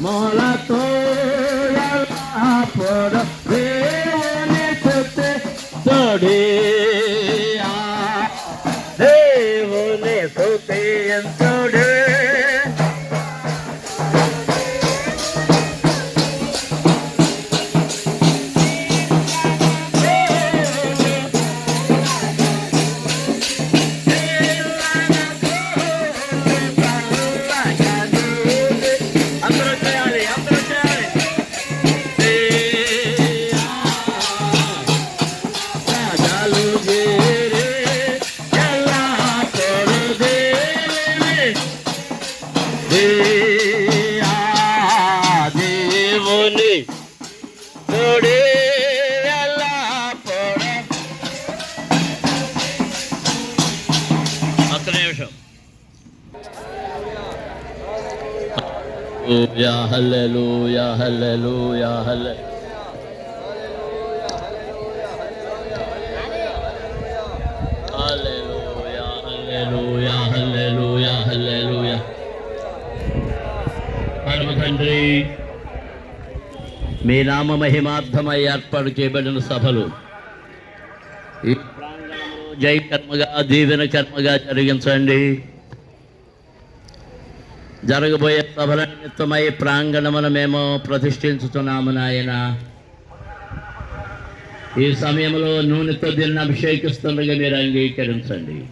મોલા તો પર દેવને થતે ચડે દેવને થતે ચડે Hallelujah, hallelujah, hallelujah, hallelujah. మీ నామ మహిమార్థమై ఏర్పాటు చేయబడిన సభలు ఈ ప్రాంగణంలో దీవెన కర్మగా జరిగించండి జరగబోయే సభల నిమిత్తమై ప్రాంగణమును మేము ప్రతిష్ఠించుతున్నాము నాయన. ఈ సమయంలో నూనెతో దీన్ని అభిషేకిస్తుండగా మీరు అంగీకరించండి.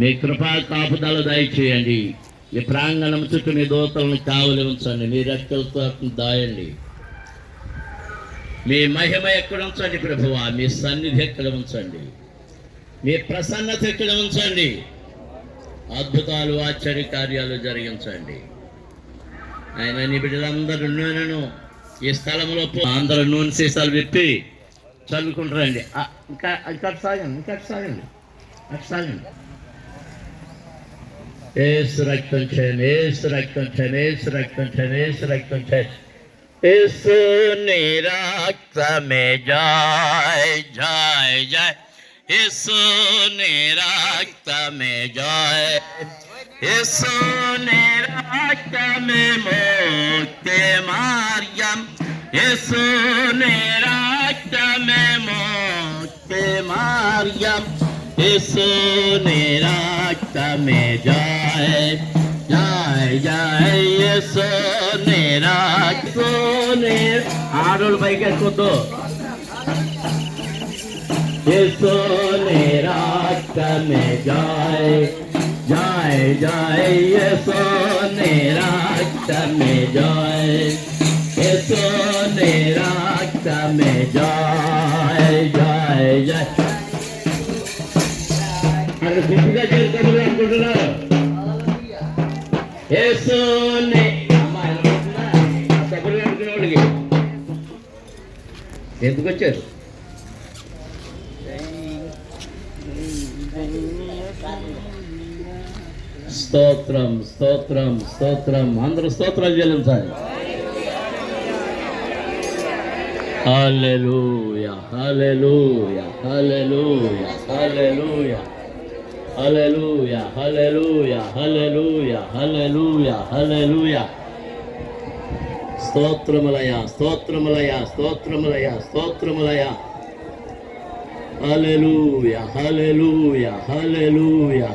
మీ కృపా కాపుదల దయచేయండి. ఈ ప్రాంగణం చుట్టూ మీ దూతలను కావలి ఉంచండి. మీ రెక్కలతో దాయండి. మీ మహిమ ఎక్కడ ఉంచండి ప్రభువా? మీ సన్నిధి ఎక్కడ ఉంచండి? మీ ప్రసన్నత ఎక్కడ ఉంచండి? అద్భుతాలు ఆశ్చర్య కార్యాలు జరిగించండి. ఆయన నీ బిడ్డలందరూ నూనెను ఈ స్థలంలో అందరూ నూనె సీసాలు విప్పి చల్లుకుంటారండి. ఇంకా ఇంకా సాగండి ఇంకా సాగండి అటు సాగండి. ఏసు రక్తం చేయను ఏసు రక్తం చేయను ఏసు రక్తం చేయను ఏసు రక్తం చేయను ఏసు నీ రక్తమే జాయ్ జాయ్ జాయ్. হেসনে রাখতামে জয়। হেসনে রাখতামে মুক্তে মারিয়াম। হেসনে রাখতামে মুক্তে মারিয়াম। হেসনে রাখতামে জয়। জয় জয় হেসনে রাখ। সোনে আরল বাইকের কত? सोने रास्ता में जाए जाए जाए, ये सोने रास्ता में जाए, ये सोने रास्ता में जाए जाए जाए। ये స్తోత్రం స్తోత్రం స్తోత్రం అందరూ స్తోత్రాలు చెల్లించాలి Hallelujah, hallelujah, hallelujah, hallelujah. Hallelujah, hallelujah, hallelujah, hallelujah, hallelujah. స్తోత్రములయ స్తోత్రములయ స్తోత్రములయ స్తోత్రములయ హల్లెలూయా హల్లెలూయా హల్లెలూయా